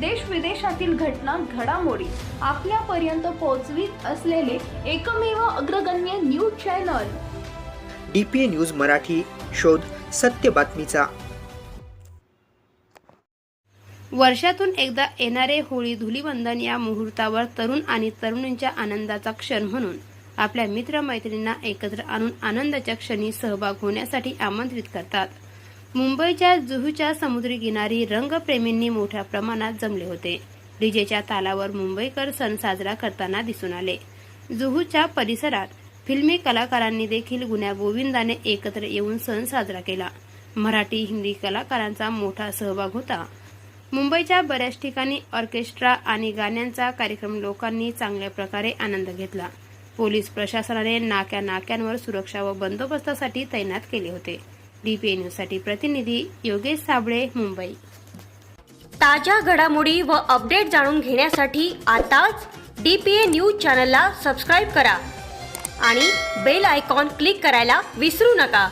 देश विदेशातील घटना घडामोडी आपल्यापर्यंत पोहोचवीत असलेले एकमेव अग्रगण्य news channel. D P A news Marathi शोध सत्य बातमीचा. वर्षातून एकदा येणारे होळी धुलीवंदन या मुहूर्तावर तरुण आणि तरुणींच्या आनंदाचा क्षण म्हणून आपल्या मित्रमैत्रिणींना एकत्र आणून आनंदाच्या क्षणी सहभाग होण्यासाठी आमंत्रित करतात. मुंबईच्या जुहूच्या समुद्री किनारी रंगप्रेमींनी मोठ्या प्रमाणात जमले होते. डीजेच्या तालावर मुंबईकर सण साजरा करताना दिसून आले. जुहूच्या परिसरात फिल्मी कलाकारांनी देखील गुण्यागोविंदाने एकत्र येऊन सण साजरा केला. मराठी हिंदी कलाकारांचा मोठा सहभाग होता. मुंबईच्या बऱ्याच ठिकाणी ऑर्केस्ट्रा आणि गाण्यांचा कार्यक्रम लोकांनी चांगल्या प्रकारे आनंद घेतला. पोलीस प्रशासनाने नाक्या नाक्यांवर सुरक्षा व बंदोबस्तासाठी तैनात केले होते. डीपीए न्यूजसाठी प्रतिनिधी योगेश साबळे मुंबई. ताज्या घडामोडी व अपडेट जाणून घेण्यासाठी आताच डी पी न्यूज चॅनलला सबस्क्राईब करा आणि बेल आयकॉन क्लिक करायला विसरू नका.